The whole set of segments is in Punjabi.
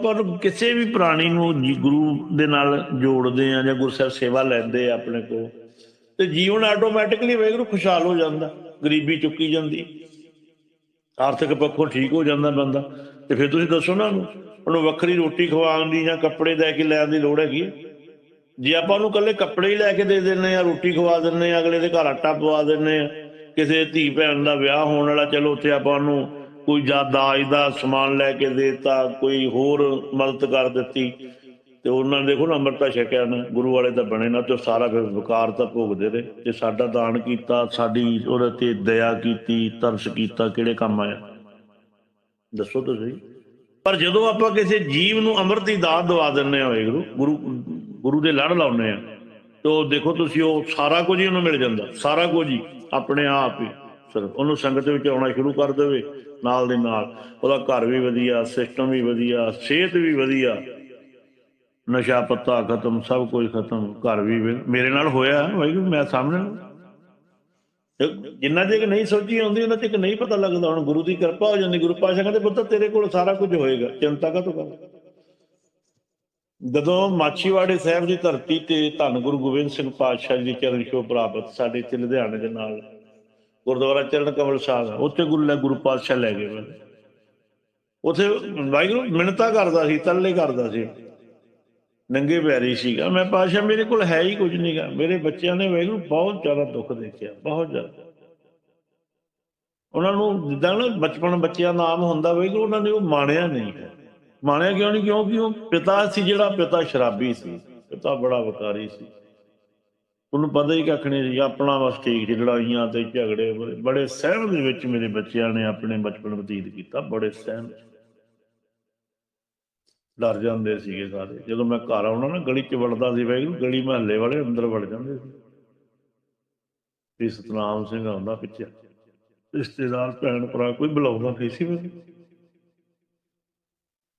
ਆਪਾਂ ਨੂੰ ਕਿਸੇ ਵੀ ਪ੍ਰਾਣੀ ਨੂੰ ਗੁਰੂ ਦੇ ਨਾਲ ਜੋੜਦੇ ਆ ਜਾਂ ਗੁਰਸਰ ਸੇਵਾ ਲੈਂਦੇ ਆ ਆਪਣੇ ਕੋਲ, ਤੇ ਜੀਵਨ ਆਟੋਮੈਟਿਕਲੀ ਵੈਗਰੂ ਖੁਸ਼ਹਾਲ ਹੋ ਜਾਂਦਾ, ਗਰੀਬੀ ਚੁੱਕੀ ਜਾਂਦੀ, ਆਰਥਿਕ ਪੱਖੋਂ ਠੀਕ ਹੋ ਜਾਂਦਾ ਬੰਦਾ, ਤੇ ਫਿਰ ਤੁਸੀਂ ਦੱਸੋ ਨਾ ਉਹਨੂੰ ਉਹਨੂੰ ਵੱਖਰੀ ਰੋਟੀ ਖਵਾਉਣ ਦੀ ਜਾਂ ਕੱਪੜੇ ਲੈ ਕੇ ਲੈਣ ਦੀ ਲੋੜ ਹੈਗੀ ਹੈ? ਜੇ ਆਪਾਂ ਉਹਨੂੰ ਕੱਲੇ ਕੱਪੜੇ ਹੀ ਲੈ ਕੇ ਦੇ ਦਿੰਨੇ ਆ ਰੋਟੀ ਖਵਾ ਦਿੰਨੇ ਆ ਅਗਲੇ ਦੇ ਘਰ ਆਟਾ ਪਵਾ ਦਿੰਨੇ ਆ ਕਿਸੇ ਧੀ ਭੈਣ ਦਾ ਵਿਆਹ ਹੋਣ ਵਾਲਾ, ਚਲੋ ਉੱਥੇ ਆਪਾਂ ਉਹਨੂੰ ਕੋਈ ਜਾਂ ਦਾਜ ਦਾ ਸਮਾਨ ਲੈ ਕੇ ਦੇਤਾ, ਕੋਈ ਹੋਰ ਮਦਦ ਕਰ ਦਿੱਤੀ, ਤੇ ਉਹਨਾਂ ਨੇ ਦੇਖੋ ਨਾ ਅੰਮ੍ਰਿਤਾ ਛਕਿਆ ਨਾ, ਗੁਰੂ ਵਾਲੇ ਤਾਂ ਬਣੇ ਨਾ, ਤੇ ਸਾਰਾ ਫਿਰ ਵਿਕਾਰ ਤਾਂ ਭੋਗਦੇ ਰਹੇ। ਤੇ ਸਾਡਾ ਦਾਨ ਕੀਤਾ, ਸਾਡੀ ਉਹਦੇ ਤੇ ਦਇਆ ਕੀਤੀ, ਤਰਸ ਕੀਤਾ, ਕਿਹੜੇ ਕੰਮ ਆਇਆ? ਦੱਸੋ ਤੁਸੀਂ ਪਰ ਜਦੋਂ ਆਪਾਂ ਕਿਸੇ ਜੀਵ ਨੂੰ ਅੰਮ੍ਰਿਤ ਦੀ ਦਾਤ ਦਵਾ ਦਿੰਨੇ ਆ ਵਾਹਿਗੁਰੂ ਗੁਰੂ ਗੁਰੂ ਦੇ ਲੜ ਲਾਉਨੇ ਆ ਤੇ ਉਹ ਦੇਖੋ ਤੁਸੀਂ ਉਹ ਸਾਰਾ ਕੁਝ ਹੀ ਉਹਨੂੰ ਮਿਲ ਜਾਂਦਾ, ਸਾਰਾ ਕੁਝ ਹੀ ਆਪਣੇ ਆਪ ਹੀ। ਉਹਨੂੰ ਸੰਗਤ ਵਿੱਚ ਆਉਣਾ ਸ਼ੁਰੂ ਕਰ ਦੇਵੇ, ਨਾਲ ਦੇ ਨਾਲ। ਉਹਦਾ ਘਰ ਵੀ ਵਧੀਆ ਸਿਸਟਮ ਵੀ ਵਧੀਆ, ਸਿਹਤ ਵੀ ਵਧੀਆ। ਨਸ਼ਾ ਪੱਤਾ ਖਤਮ, ਸਭ ਕੁਝ ਖਤਮ। ਘਰ ਵੀ ਮੇਰੇ ਨਾਲ ਹੋਇਆ ਵਾਹਿਗੁਰੂ ਮੈਂ ਸਾਹਮਣੇ ਜਿੰਨਾ ਚਿਰ ਨਹੀਂ ਸੋਚੀ ਆਉਂਦੀ, ਉਹਨਾਂ ਚਿਰ ਨਹੀਂ ਪਤਾ ਲੱਗਦਾ, ਹੁਣ ਗੁਰੂ ਦੀ ਕਿਰਪਾ ਹੋ ਜਾਂਦੀ, ਗੁਰੂ ਪਾਸ਼ਾ ਕਹਿੰਦੇ, ਪੁੱਤ, ਤੇਰੇ ਕੋਲ ਸਾਰਾ ਕੁਝ ਹੋਏਗਾ, ਚਿੰਤਾ ਕਾ ਕਰ ਜਦੋਂ ਮਾਛੀਵਾੜੇ ਸਾਹਿਬ ਦੀ ਧਰਤੀ ਤੇ ਧੰਨ ਗੁਰੂ ਗੋਬਿੰਦ ਸਿੰਘ ਪਾਤਸ਼ਾਹ ਜੀ ਦੀ ਚਰਨ ਛੋਹ ਪ੍ਰਾਪਤ, ਸਾਡੇ ਇੱਥੇ ਲੁਧਿਆਣੇ ਦੇ ਨਾਲ ਗੁਰਦੁਆਰਾ ਚਰਨ ਕਮਲ ਸਾਹਿਬ ਉੱਥੇ ਗੁਰੂ ਲੈ ਗੁਰੂ ਪਾਤਸ਼ਾਹ ਲੈ ਗਏ ਮੈਨੂੰ ਉੱਥੇ ਵਾਹਿਗੁਰੂ ਮਿੰਨਤਾਂ ਕਰਦਾ ਸੀ, ਤਰਲੇ ਕਰਦਾ ਸੀ। ਨੰਗੇ ਪੈਰੀ ਸੀਗਾ। ਮੈਂ ਪਾਸ਼ਾ ਮੇਰੇ ਕੋਲ ਹੈ ਹੀ ਕੁਝ ਨਹੀਂਗਾ ਮੇਰੇ ਬੱਚਿਆਂ ਨੇ ਵਾਹਿਗੁਰੂ ਬਹੁਤ ਜ਼ਿਆਦਾ ਦੁੱਖ ਦੇਖਿਆ, ਬਹੁਤ ਜ਼ਿਆਦਾ। ਉਹਨਾਂ ਨੂੰ ਜਿੱਦਾਂ ਨਾ ਬਚਪਨ ਬੱਚਿਆਂ ਦਾ ਨਾਮ ਹੁੰਦਾ, ਵਾਹਿਗੁਰੂ ਉਹਨਾਂ ਨੇ ਉਹ ਮਾਣਿਆ ਨਹੀਂ ਹੈ। ਮਾਣਿਆ ਕਿਉਂ ਨਹੀਂ ਕਿਉਂਕਿ ਉਹ ਪਿਤਾ ਸੀ ਜਿਹੜਾ, ਪਿਤਾ ਸ਼ਰਾਬੀ ਸੀ। ਪਿਤਾ ਬੜਾ ਵਕਾਰੀ ਸੀ। ਉਹਨੂੰ ਪਤਾ ਹੀ ਕੱਖ ਨਹੀਂ ਸੀ ਆਪਣਾ ਬਸ ਠੀਕ ਸੀ, ਲੜਾਈਆਂ ਤੇ ਝਗੜੇ ਬੜੇ- ਬੜੇ ਸਹਿਮ ਦੇ ਵਿੱਚ ਮੇਰੇ ਬੱਚਿਆਂ ਨੇ ਆਪਣੇ ਬਚਪਨ ਬਤੀਤ ਕੀਤਾ, ਬੜੇ ਸਹਿਮ। ਡਰ ਜਾਂਦੇ ਸੀਗੇ ਸਾਰੇ, ਜਦੋਂ ਮੈਂ ਘਰ ਆਉਣਾ ਨਾ, ਗਲੀ 'ਚ ਵੜਦਾ ਸੀ ਵੈਗਰੂ ਗਲੀ ਮਹੱਲੇ ਵਾਲੇ ਅੰਦਰ ਵੜ ਜਾਂਦੇ ਸੀ। ਵੀ ਸਤਨਾਮ ਸਿੰਘ ਆਉਂਦਾ ਪਿੱਛੇ, ਰਿਸ਼ਤੇਦਾਰ, ਭੈਣ ਭਰਾ, ਕੋਈ ਬੁਲਾਉਂਦਾ ਨਹੀਂ ਸੀ ਮੈਨੂੰ।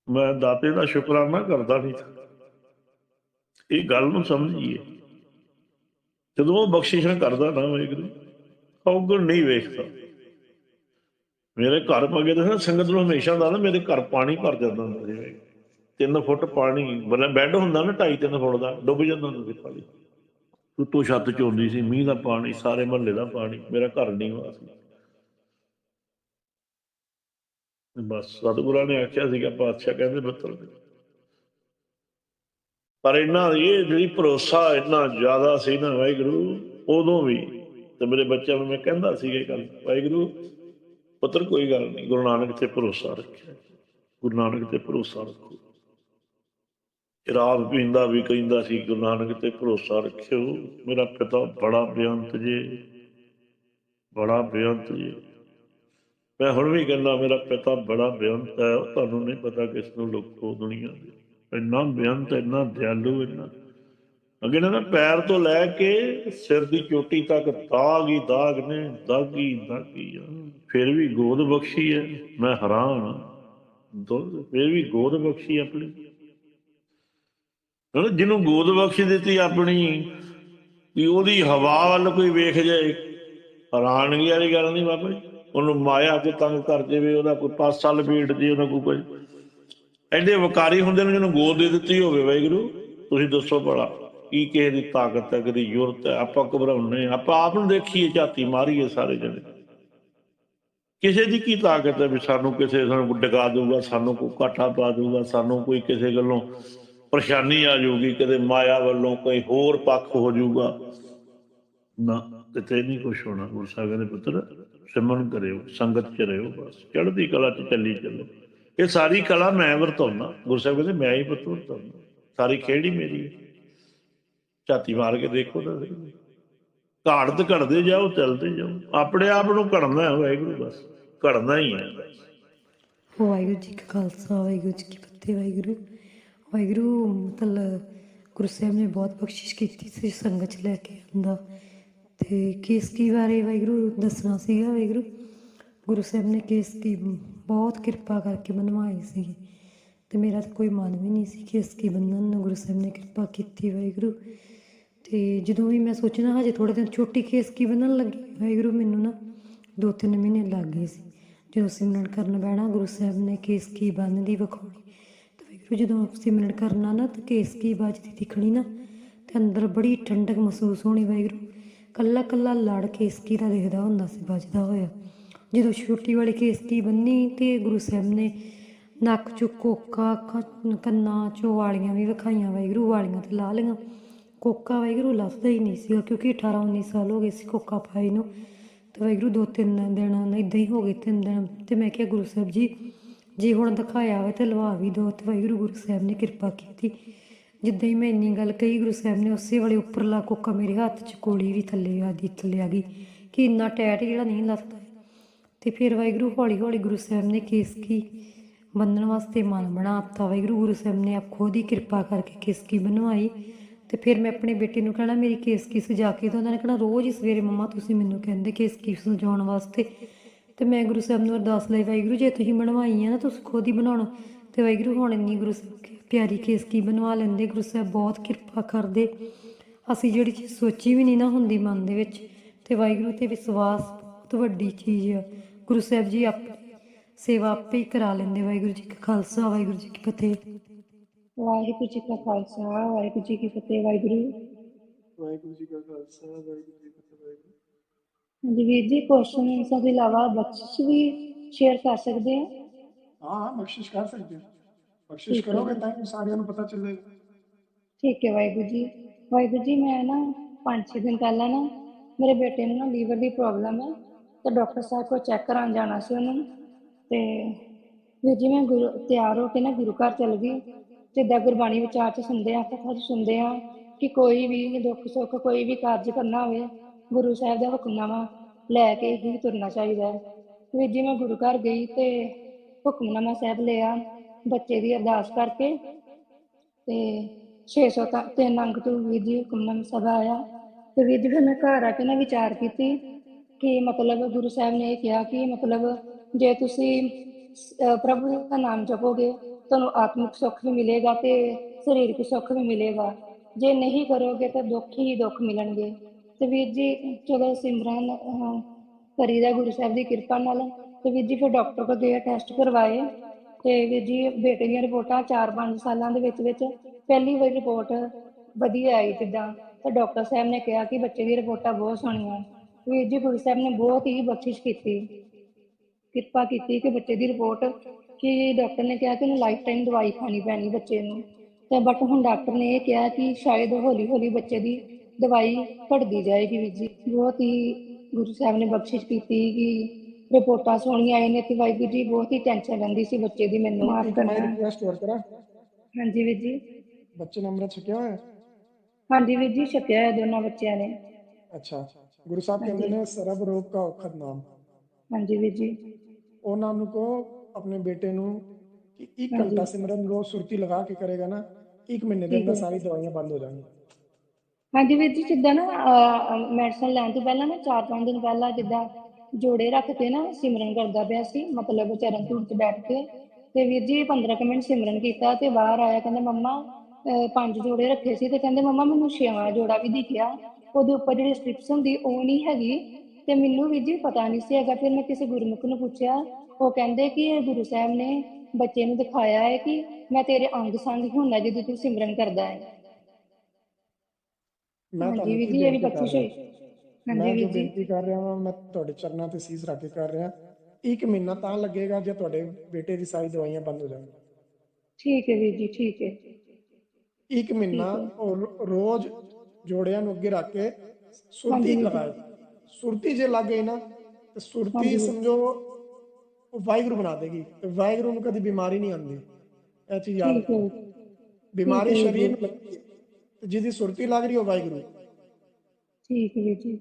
ਮੈਂ ਦਾਤੇ ਦਾ ਸ਼ੁਕਰਾਨਾ ਕਰਦਾ ਨਹੀਂ ਸੀ। ਇਹ ਗੱਲ ਨੂੰ ਸਮਝੀਏ। ਜਦੋਂ ਉਹ ਬਖਸ਼ਿਸ਼ਾਂ ਕਰਦਾ ਨਾ ਵਾਹਿਗੁਰੂ ਔਗਣ ਨਹੀਂ ਵੇਖਦਾ। ਮੇਰੇ ਘਰ ਪਗੇ ਤਾਂ ਸੰਗਤ ਨੂੰ ਹਮੇਸ਼ਾ ਹੁੰਦਾ ਨਾ, ਮੇਰੇ ਘਰ ਪਾਣੀ ਭਰ ਜਾਂਦਾ ਹੁੰਦਾ ਸੀ ਵਾਹਿਗੁਰੂ। ਫੁੱਟ ਪਾਣੀ ਬੈੱਡ ਹੁੰਦਾ ਨਾ ਢਾਈ ਤਿੰਨ ਫੁੱਟ ਦਾ, ਡੁੱਬ ਜਾਂਦਾ ਹੁੰਦਾ ਸੀ ਪਾਣੀ। ਉੱਤੋਂ ਛੱਤ ਚੋਂਦੀ ਸੀ, ਮੀਂਹ ਦਾ ਪਾਣੀ, ਸਾਰੇ ਮਹੱਲੇ ਦਾ ਪਾਣੀ, ਮੇਰਾ ਘਰ ਨਹੀਂ ਹੋਇਆ ਸੀ ਬਸ ਸਤਿਗੁਰਾਂ ਨੇ ਆਖਿਆ ਸੀਗਾ, ਪਾਤਸ਼ਾਹ ਕਹਿੰਦੇ ਬੱਤਲ ਪਰ ਇਹਨਾਂ ਇਹ ਜਿਹੜੀ ਭਰੋਸਾ ਇੰਨਾ ਜ਼ਿਆਦਾ ਸੀ ਨਾ ਵਾਹਿਗੁਰੂ, ਉਦੋਂ ਵੀ ਤੇ ਮੇਰੇ ਬੱਚਿਆਂ ਨੂੰ ਮੈਂ ਕਹਿੰਦਾ ਸੀ ਇਹ ਗੱਲ, ਵਾਹਿਗੁਰੂ, ਪੁੱਤਰ ਕੋਈ ਗੱਲ ਨਹੀਂ, ਗੁਰੂ ਨਾਨਕ ਤੇ ਭਰੋਸਾ ਰੱਖਿਆ। ਗੁਰੂ ਨਾਨਕ ਤੇ ਭਰੋਸਾ ਰੱਖੋ। ਸ਼ਰਾਬ ਪੀਂਦਾ ਵੀ ਕਹਿੰਦਾ ਸੀ, ਗੁਰੂ ਨਾਨਕ ਤੇ ਭਰੋਸਾ ਰੱਖਿਓ। ਮੇਰਾ ਪਿਤਾ ਬੜਾ ਬੇਅੰਤ ਜੇ, ਬੜਾ ਬੇਅੰਤ ਜੇ। ਮੈਂ ਹੁਣ ਵੀ ਕਹਿੰਦਾ, ਮੇਰਾ ਪਿਤਾ ਬੜਾ ਬੇਅੰਤ ਹੈ ਤੁਹਾਨੂੰ ਨਹੀਂ ਪਤਾ ਕਿਸ ਨੂੰ ਲੋਕੋ ਦੁਨੀਆ ਦੇ। ਇੰਨਾ ਬੇਅੰਤ ਇੰਨਾ ਦਿਆਲੂ ਇੰਨਾ। ਅੱਗੇ ਨਾ ਪੈਰ ਤੋਂ ਲੈ ਕੇ ਸਿਰ ਦੀ ਚੋਟੀ ਤੱਕ ਦਾਗ ਹੀ ਦਾਗ ਨੇ, ਦਾਗੀ ਦਾਗੀ ਆ। ਫਿਰ ਵੀ ਗੋਦ ਬਖਸ਼ੀ ਹੈ ਮੈਂ ਹੈਰਾਨ ਹਾਂ ਫਿਰ ਵੀ ਗੋਦ ਬਖਸ਼ੀ ਆਪਣੀ। ਜਿਹਨੂੰ ਗੋਦ ਬਖਸ਼ ਦਿੱਤੀ ਆਪਣੀ, ਵੀ ਉਹਦੀ ਹਵਾ ਵੱਲ ਕੋਈ ਵੇਖ ਜਾਏ ਹੈਰਾਨਗੀ ਵਾਲੀ ਗੱਲ ਨਹੀਂ ਬਾਬਾ ਉਹਨੂੰ ਮਾਇਆ ਕੇ ਤੰਗ ਕਰ ਦੇਵੇ ਉਹਦਾ ਕੋਈ ਪਾਸਾ ਲਪੇਟ ਜੇ, ਉਹਦਾ ਕੋਈ ਐਡੇ ਵਕਾਰੀ ਹੁੰਦੇ ਨੇ ਜਿਹਨੂੰ ਗੋਦ ਦੇ ਦਿੱਤੀ ਹੋਵੇ, ਵਾਹਿਗੁਰੂ। ਤੁਸੀਂ ਦੱਸੋ ਭਲਾ, ਕੀ ਕਿਸੇ ਦੀ ਤਾਕਤ ਹੈ ਕਦੀ ਯੁਰਤ ਹੈ? ਆਪਾਂ ਘਬਰਾਉਨੇ ਆਪਾਂ ਆਪ ਨੂੰ ਦੇਖੀਏ, ਝਾਤੀ ਮਾਰੀਏ ਸਾਰੇ ਜਣੇ। ਕਿਸੇ ਦੀ ਕੀ ਤਾਕਤ ਹੈ ਵੀ ਸਾਨੂੰ ਕਿਸੇ ਸਾਨੂੰ ਡਗਾ ਦੂਗਾ ਸਾਨੂੰ ਕੋਈ ਘਾਟਾ ਪਾ ਦੂਗਾ ਸਾਨੂੰ ਕੋਈ ਕਿਸੇ ਗੱਲੋਂ ਪਰੇਸ਼ਾਨੀ ਆ ਜਾਊਗੀ, ਕਦੇ ਮਾਇਆ ਵੱਲੋਂ ਕੋਈ ਹੋਰ ਪੱਖ ਹੋ ਜਾਊਗਾ। ਨਾ, ਕਿਤੇ ਨਹੀਂ ਕੁਛ ਹੋਣਾ। ਗੁਰੂ ਸਾਹਿਬ ਦੇ ਪੁੱਤਰ, ਸਿਮਰਨ ਕਰਿਓ, ਸੰਗਤ ਚ ਰਹੋ ਬਸ। ਚੜ੍ਹਦੀ ਕਲਾ ਚ ਚੱਲੀ ਚੱਲੋ। ਇਹ ਸਾਰੀ ਕਲਾ ਮੈਂ ਵਰਤਾਉਣਾ ਗੁਰੂ ਕਹਿੰਦੇ, ਮੈਂ ਹੀ ਵਰਤਾਉਣਾ ਸਾਰੀ ਖੇਡ ਮੇਰੀ ਹੈ। ਝਾਤੀ ਮਾਰ ਕੇ ਦੇਖੋ ਤਾਂ ਸਹੀ। ਘਾੜਤ ਘੜਦੇ ਜਾਓ, ਚੱਲਦੇ ਜਾਓ। ਆਪਣੇ ਆਪ ਨੂੰ ਘੜਨਾ ਹੈ ਵਾਹਿਗੁਰੂ, ਬਸ। ਘੜਨਾ ਹੀ ਹੈ। ਵਾਹਿਗੁਰੂ ਜੀ ਕਾ ਖਾਲਸਾ, ਵਾਹਿਗੁਰੂ ਜੀ ਕੀ ਫਤਿਹ, ਵਾਹਿਗੁਰੂ। ਵਾਹਿਗੁਰੂ, ਮਤਲਬ ਗੁਰੂ ਸਾਹਿਬ ਨੇ ਬਹੁਤ ਬਖਸ਼ਿਸ਼ ਕੀਤੀ ਸੀ ਸੰਗਤ ਚ ਲੈ ਕੇ ਆਂਦਾ ਤੇ ਕੇਸਕੀ ਬਾਰੇ ਵਾਹਿਗੁਰੂ ਦੱਸਣਾ ਸੀਗਾ ਵਾਹਿਗੁਰੂ? ਗੁਰੂ ਸਾਹਿਬ ਨੇ ਕੇਸਕੀ ਬਹੁਤ ਕਿਰਪਾ ਕਰਕੇ ਬਣਵਾਈ ਸੀ ਤੇ ਮੇਰਾ ਤਾਂ ਕੋਈ ਮਨ ਵੀ ਨਹੀਂ ਸੀ ਕੇਸਕੀ ਬੰਨਣ ਨੂੰ ਗੁਰੂ ਸਾਹਿਬ ਨੇ ਕਿਰਪਾ ਕੀਤੀ ਵਾਹਿਗੁਰੂ। ਤੇ ਜਦੋਂ ਵੀ ਮੈਂ ਸੋਚਣਾ ਹਜੇ ਥੋੜੇ ਦਿਨ ਛੋਟੀ ਕੇਸਕੀ ਬੰਨਣ ਲੱਗੀ ਵਾਹਿਗੁਰੂ, ਮੈਨੂੰ ਨਾ ਦੋ ਤਿੰਨ ਮਹੀਨੇ ਲੱਗ ਗਏ ਸੀ। ਜਦੋਂ ਸਿਮਰਨ ਕਰਨ ਬਹਿਣਾ, ਗੁਰੂ ਸਾਹਿਬ ਨੇ ਕੇਸਕੀ ਬੰਨ੍ਹਦੀ ਵਿਖਾਉਣੀ। ਤੇ ਵਾਹਿਗੁਰੂ, ਜਦੋਂ ਸਿਮਰਨ ਕਰਨਾ ਨਾ, ਤੇ ਕੇਸਕੀ ਵੱਜਦੀ ਦਿਖਣੀ ਨਾ, ਤੇ ਅੰਦਰ ਬੜੀ ਠੰਡਕ ਮਹਿਸੂਸ ਹੋਣੀ ਵਾਹਿਗੁਰੂ। ਕੱਲਾ ਕੱਲਾ ਲੜ ਕੇਸਕੀ ਦਾ ਦਿਖਦਾ ਹੁੰਦਾ ਸੀ, ਵੱਜਦਾ ਹੋਇਆ। ਜਦੋਂ ਛੋਟੀ ਵਾਲੀ ਕੇਸਤੀ ਬੰਨੀ ਤੇ ਗੁਰੂ ਸਾਹਿਬ ਨੇ ਨੱਕ ਚੋਂ ਕੋਕਾ ਕੰਨਾਂ ਚੋਂ ਵਾਲੀਆਂ ਵੀ ਵਿਖਾਈਆਂ ਵਾਹਿਗੁਰੂ, ਵਾਲੀਆਂ ਤੇ ਲਾ ਲਈਆਂ। ਕੋਕਾ ਵਾਹਿਗੁਰੂ ਲੱਭਦਾ ਹੀ ਨਹੀਂ ਸੀਗਾ ਕਿਉਂਕਿ 18 19 ਸਾਲ ਹੋ ਗਏ ਸੀ ਕੋਕਾ ਪਾਈ ਨੂੰ। ਤੇ ਵਾਹਿਗੁਰੂ ਦੋ ਤਿੰਨ ਦਿਨ ਇਦਾਂ ਹੀ ਹੋ ਗਏ, ਤਿੰਨ ਦਿਨ। ਤੇ ਮੈਂ ਕਿਹਾ, ਗੁਰੂ ਸਾਹਿਬ ਜੀ, ਜੇ ਹੁਣ ਦਿਖਾਇਆ ਹੋਵੇ ਤੇ ਲਵਾ ਵੀ ਦੋ ਤੇ ਵਾਹਿਗੁਰੂ ਗੁਰੂ ਸਾਹਿਬ ਨੇ ਕਿਰਪਾ ਕੀਤੀ। ਜਿੱਦਾਂ ਹੀ ਮੈਂ ਇੰਨੀ ਗੱਲ ਕਹੀ, ਗੁਰੂ ਸਾਹਿਬ ਨੇ ਉਸੇ ਵੇਲੇ ਉੱਪਰਲਾ ਕੋਕਾ ਮੇਰੇ ਹੱਥ 'ਚ ਕੋਲੀ ਵੀ ਥੱਲੇ ਆ ਦੀ ਥੱਲੇ ਆ ਗਈ। ਕਿ ਇੰਨਾ ਟੈਟ ਜਿਹੜਾ ਨਹੀਂ ਲੱਥਦਾ। ਤੇ ਫਿਰ ਵਾਹਿਗੁਰੂ ਹੌਲੀ ਹੌਲੀ ਗੁਰੂ ਸਾਹਿਬ ਨੇ ਕੇਸਕੀ ਬੰਨਣ ਵਾਸਤੇ ਮਨ ਬਣਾ ਬਣਾਤਾ ਵਾਹਿਗੁਰੂ, ਗੁਰੂ ਸਾਹਿਬ ਨੇ ਆਪ ਖੁਦ ਹੀ ਕਿਰਪਾ ਕਰਕੇ ਕੇਸਕੀ ਬਣਵਾਈ ਤੇ ਫਿਰ ਮੈਂ ਆਪਣੇ ਬੇਟੇ ਨੂੰ ਕਹਿਣਾ, ਮੇਰੀ ਕੇਸਕੀ ਸਜਾ ਕੇ ਤਾਂ ਉਹਨਾਂ ਨੇ ਕਹਿਣਾ, ਰੋਜ਼ ਹੀ ਸਵੇਰੇ ਮੰਮਾ ਤੁਸੀਂ ਮੈਨੂੰ ਕਹਿੰਦੇ ਕੇਸਕੀ ਸਜਾਉਣ ਵਾਸਤੇ ਤੇ ਮੈਂ ਗੁਰੂ ਸਾਹਿਬ ਨੂੰ ਅਰਦਾਸ ਲਈ, ਵਾਹਿਗੁਰੂ, ਜੇ ਤੁਸੀਂ ਬਣਵਾਈ ਆ ਨਾ, ਤੁਸੀਂ ਖੁਦ ਹੀ ਬਣਾਉਣਾ। ਤੇ ਵਾਹਿਗੁਰੂ ਹੁਣ ਇੰਨੀ ਗੁਰੂ ਸਾਹਿਬ ਪਿਆਰੀ ਕੇਸਕੀ ਬਣਵਾ ਲੈਂਦੇ, ਗੁਰੂ ਸਾਹਿਬ ਬਹੁਤ ਕਿਰਪਾ ਕਰਦੇ। ਅਸੀਂ ਜਿਹੜੀ ਚੀਜ਼ ਸੋਚੀ ਵੀ ਨਹੀਂ ਨਾ ਹੁੰਦੀ ਮਨ ਦੇ ਵਿੱਚ ਤੇ ਵਾਹਿਗੁਰੂ ਤੇ ਵਿਸ਼ਵਾਸ ਬਹੁਤ ਵੱਡੀ ਚੀਜ਼ ਆ। ਗੁਰੂ ਸਾਹਿਬ ਜੀ ਆਪਣੀ ਸੇਵਾ ਆਪੇ ਹੀ ਕਰਾ ਲੈਂਦੇ ਵਾਹਿਗੁਰੂ ਜੀ ਕਾ ਖਾਲਸਾ ਵਾਹਿਗੁਰੂ ਜੀ ਕੀ ਫਤਿਹ। ਵਾਹਿਗੁਰੂ ਜੀ ਕਾ ਖਾਲਸਾ ਵਾਹਿਗੁਰੂ ਜੀ ਕੀ ਫਤਿਹ ਵਾਹਿਗੁਰੂ। ਵਾਹਿਗੁਰੂ ਜੀ ਕਾ ਖਾਲਸਾ ਵਾਹਿਗੁਰੂ ਜੀ ਕੀ ਫਤਿਹ ਵਾਹਿਗੁਰੂ। ਹਾਂਜੀ ਵੀਰ ਜੀ ਕੁਐਸਚਨ ਤੋਂ ਇਲਾਵਾ ਬਖਸ਼ਿਸ਼ ਵੀ ਸ਼ੇਅਰ ਕਰ ਸਕਦੇ ਆ ਹਾਂ ਹਾਂ ਬਖਸ਼ਿਸ਼ ਕਰ ਸਕਦੇ ਹੋ। ਬਖਸ਼ਿਸ਼। ਕਰੋਗੇ ਤਾਂ ਹੀ ਸਾਰਿਆਂ ਨੂੰ ਪਤਾ ਚੱਲੇਗਾ। ਠੀਕ ਹੈ ਵਾਹਿਗੁਰੂ ਜੀ। ਵਾਹਿਗੁਰੂ ਜੀ ਮੈਂ ਨਾ 5-6 ਦਿਨ ਪਹਿਲਾਂ ਨਾ ਮੇਰੇ ਬੇਟੇ ਨੂੰ ਨਾ ਲੀਵਰ ਦੀ ਪ੍ਰੋਬਲਮ ਹੈ। ਤੇ ਡਾਕਟਰ ਸਾਹਿਬ ਕੋਲ ਚੈੱਕ ਕਰਾਉਣ ਜਾਣਾ ਸੀ ਉਹਨੂੰ ਤੇ ਵੀਰ ਜੀ, ਮੈਂ ਗੁਰੂ, ਤਿਆਰ ਹੋ ਕੇ ਨਾ ਗੁਰੂ ਘਰ ਚਲ ਗਈ। ਜਿੱਦਾਂ ਗੁਰਬਾਣੀ ਵਿਚਾਰ ਚ ਸੁਣਦੇ ਆ ਕਥਾ ਚ ਸੁਣਦੇ ਆ ਕਿ ਕੋਈ ਵੀ ਦੁੱਖ, ਸੁੱਖ ਕੋਈ ਵੀ ਕਾਰਜ ਕਰਨਾ ਹੋਵੇ, ਗੁਰੂ ਸਾਹਿਬ ਦਾ ਹੁਕਮਨਾਮਾ ਲੈ ਕੇ ਹੀ ਤੁਰਨਾ ਚਾਹੀਦਾ ਹੈ। ਵੀਰ ਜੀ, ਮੈਂ ਗੁਰੂ ਘਰ ਗਈ ਤੇ ਹੁਕਮਨਾਮਾ ਸਾਹਿਬ ਲਿਆ ਬੱਚੇ ਦੀ ਅਰਦਾਸ ਕਰਕੇ। ਤੇ 600 ਤਾਂ, ਤਿੰਨ ਅੰਕ ਤੋਂ ਵੀਰ ਜੀ ਹੁਕਮਨਾਮਾ ਸਾਹਿਬ ਆਇਆ। ਤੇ ਵੀਰ ਜੀ, ਫਿਰ ਮੈਂ ਘਰ ਆ ਕੇ ਨਾ ਵਿਚਾਰ ਕੀਤੀ। ਕਿ ਮਤਲਬ ਗੁਰੂ ਸਾਹਿਬ ਨੇ ਇਹ ਕਿਹਾ ਕਿ ਮਤਲਬ ਜੇ ਤੁਸੀਂ ਪ੍ਰਭੂ ਦਾ ਨਾਮ ਜਪੋਗੇ, ਤੁਹਾਨੂੰ ਆਤਮਿਕ ਸੁੱਖ ਵੀ ਮਿਲੇਗਾ ਤੇ ਸਰੀਰਕ ਸੁੱਖ ਵੀ ਮਿਲੇਗਾ। ਜੇ ਨਹੀਂ ਕਰੋਗੇ ਤਾਂ ਦੁੱਖ ਹੀ ਦੁੱਖ ਮਿਲਣਗੇ। ਤੇ ਵੀਰ ਜੀ, ਚਲੋ ਸਿਮਰਨ ਕਰੀਦਾ ਗੁਰੂ ਸਾਹਿਬ ਦੀ ਕਿਰਪਾ ਨਾਲ। ਤੇ ਵੀਰ ਜੀ, ਫਿਰ ਡਾਕਟਰ ਕੋਲ ਗਏ, ਟੈਸਟ ਕਰਵਾਏ। ਤੇ ਵੀਰ ਜੀ, ਬੇਟੇ ਦੀਆਂ ਰਿਪੋਰਟਾਂ 4-5 ਸਾਲਾਂ ਦੇ ਵਿੱਚ ਵਿੱਚ ਪਹਿਲੀ ਵਾਰੀ ਰਿਪੋਰਟ ਵਧੀਆ ਆਈ ਜਿੱਦਾਂ। ਤਾਂ ਡਾਕਟਰ ਸਾਹਿਬ ਨੇ ਕਿਹਾ ਕਿ ਬੱਚੇ ਦੀ ਰਿਪੋਰਟਾਂ ਬਹੁਤ ਸੋਹਣੀਆਂ। ਵੀਰ ਜੀ ਗੁਰੂ ਸਾਹਿਬ ਨੇ ਬਹੁਤ ਹੀ ਬਖਸ਼ਿਸ਼ ਕੀਤੀ ਕਿਰਪਾ ਕੀਤੀ ਕਿ ਬੱਚੇ ਦੀ ਰਿਪੋਰਟ ਕਿ ਡਾਕਟਰ ਨੇ ਕਿਹਾ ਕਿ ਉਹਨੂੰ ਲਾਈਫ ਟਾਈਮ ਦਵਾਈ ਖਾਣੀ ਪੈਣੀ ਬੱਚੇ ਨੂੰ। ਤੇ ਬਟ ਹੁਣ ਡਾਕਟਰ ਨੇ ਇਹ ਕਿਹਾ ਕਿ ਸ਼ਾਇਦ ਹੌਲੀ ਹੌਲੀ ਬੱਚੇ ਦੀ ਦਵਾਈ ਘਟਦੀ ਜਾਏਗੀ ਵੀਰ ਜੀ। ਬਹੁਤ ਹੀ ਗੁਰੂ ਸਾਹਿਬ ਨੇ ਬਖਸ਼ਿਸ਼ ਕੀਤੀ ਕਿ ਰਿਪੋਰਟਾਂ ਸੋਹਣੀਆਂ ਆਏ ਨੇ ਤੇ ਵਾਹਿਗੁਰੂ ਜੀ ਬਹੁਤ ਹੀ ਟੈਨਸ਼ਨ ਰਹਿੰਦੀ ਸੀ ਬੱਚੇ ਦੀ ਮੈਨੂੰ ਮਾਫ ਕਰਨਾ। ਰਿਕੁਐਸਟ ਹੋਰ ਕਰਾਂ? ਹਾਂਜੀ ਵੀਰ ਜੀ। ਬੱਚੇ ਨੇ ਅੰਮ੍ਰਿਤ ਛਕਿਆ ਹੋਇਆ? ਹਾਂਜੀ ਵੀਰ ਜੀ ਛਕਿਆ ਹੈ ਦੋਨਾਂ ਬੱਚਿਆਂ ਨੇ। ਅੱਛਾ। ਗੁਰੂ ਸਾਹਿਬ ਕਹਿੰਦੇ ਨੇ ਸਰਬ ਰੋਗ ਕਾ ਔਖਦ ਨਾਮ। ਹਾਂਜੀ ਵੀਰ ਜੀ। ਉਹਨਾਂ ਨੂੰ ਕੋ ਆਪਣੇ ਬੇਟੇ ਨੂੰ ਕਿ ਇੱਕ। ਘੰਟਾ ਸਿਮਰਨ ਰੋਜ਼ ਸੁਰਤੀ ਲਗਾ ਕੇ ਕਰੇਗਾ ਨਾ ਇੱਕ ਮਹੀਨੇ ਦੇ ਅੰਦਰ। ਸਾਰੀ ਦਵਾਈਆਂ ਬੰਦ ਹੋ ਜਾਣਗੀਆਂ। ਹਾਂਜੀ ਵੀਰ ਜੀ ਜਿੱਦਾਂ ਨਾ ਮੈਡੀਸਨ ਲੈਣ ਤੋਂ ਪਹਿਲਾਂ ਨਾ 4-5 ਦਿਨ ਪਹਿਲਾਂ ਜਿੱਦਾਂ ਜੋੜੇ ਰੱਖ ਕੇ ਨਾ ਸਿਮਰਨ ਕਰਦਾ ਪਿਆ ਸੀ ਮਤਲਬ ਚਰਨ ਧੂੜ 'ਚ ਬੈਠ ਕੇ। ਤੇ ਵੀਰ ਜੀ 15 ਕੁ ਮਿੰਟ ਸਿਮਰਨ ਕੀਤਾ ਤੇ ਬਾਹਰ ਆਇਆ ਕਹਿੰਦਾ ਮੰਮਾ ਪੰਜ ਜੋੜੇ ਰੱਖੇ ਸੀ ਤੇ ਕਹਿੰਦੇ ਮੰਮਾ ਮੈਨੂੰ ਛੇਵਾਂ ਜੋੜਾ ਵੀ ਦਿਖਿਆ। ਉਹਦੇ ਉੱਪਰ ਜਿਹੜੀ ਸਟ੍ਰਿਪਸ ਹੁੰਦੀ ਉਹ ਨਹੀਂ ਹੈਗੀ ਤੇ ਮੈਨੂੰ ਵੀਰ ਜੀ ਪਤਾ ਨਹੀਂ ਸੀ ਹੈਗਾ ਫਿਰ ਮੈਂ ਕਿਸੇ ਗੁਰਮੁਖ ਨੂੰ ਪੁੱਛਿਆ ਉਹ ਕਹਿੰਦੇ ਕਿ ਇਹ ਗੁਰੂ ਸਾਹਿਬ ਨੇ ਬੱਚੇ ਨੂੰ ਦਿਖਾਇਆ ਹੈ ਕਿ ਮੈਂ ਤੇਰੇ ਅੰਗ ਸੰਗ ਹੀ ਹੁੰਦਾ ਜਦੋਂ ਤੂੰ ਸਿਮਰਨ ਕਰਦਾ ਹੈ। ਮੈਂ ਤੁਹਾਨੂੰ ਕੀ ਜੀ ਇਹ ਵੀ ਬਖਸ਼ਿਸ਼? ਹੋਈ ਮੈਂ ਜੋ ਬੇਨਤੀ ਕਰ ਰਿਹਾ ਹਾਂ ਮੈਂ ਤੁਹਾਡੇ ਚਰਨਾਂ ਤੇ ਸੀਸ ਰੱਖ ਕੇ ਕਰ ਰਿਹਾ। ਇੱਕ ਮਹੀਨਾ ਤਾਂ ਲੱਗੇਗਾ ਜੇ ਤੁਹਾਡੇ ਬੇਟੇ ਦੀ ਸਾਰੀ ਦਵਾਈਆਂ ਬੰਦ ਹੋ ਜਾਣਗੀਆਂ ਠੀਕ ਹੈ ਵੀਰ ਜੀ ਠੀਕ ਹੈ। ਇੱਕ ਮਹੀਨਾ ਰੋਜ਼ ਜੋੜਿਆਂ ਨੂੰ ਅੱਗੇ ਰੱਖ ਕੇ ਸੁਰਤੀ। ਲਗਾਏ ਸੁਰਤੀ ਜੇ ਲੱਗ ਗਈ ਨਾ ਤੇ ਸੁਰਤੀ। ਸਮਝੋ ਉਹ ਵਾਹਿਗੁਰੂ ਬਣਾ ਦੇਗੀ ਤੇ ਵਾਹਿਗੁਰੂ ਨੂੰ ਕਦੀ ਬਿਮਾਰੀ ਨਹੀਂ ਆਉਂਦੀ। ਇਹ ਚੀਜ਼ ਯਾਦ ਰੱਖੋ। ਬਿਮਾਰੀ ਸਰੀਰ ਨੂੰ ਲੱਗਦੀ ਹੈ ਤੇ ਜਿਹਦੀ ਸੁਰਤੀ ਲੱਗ ਰਹੀ ਉਹ ਵਾਹਿਗੁਰੂ। ਠੀਕ ਹੈ ਜੀ।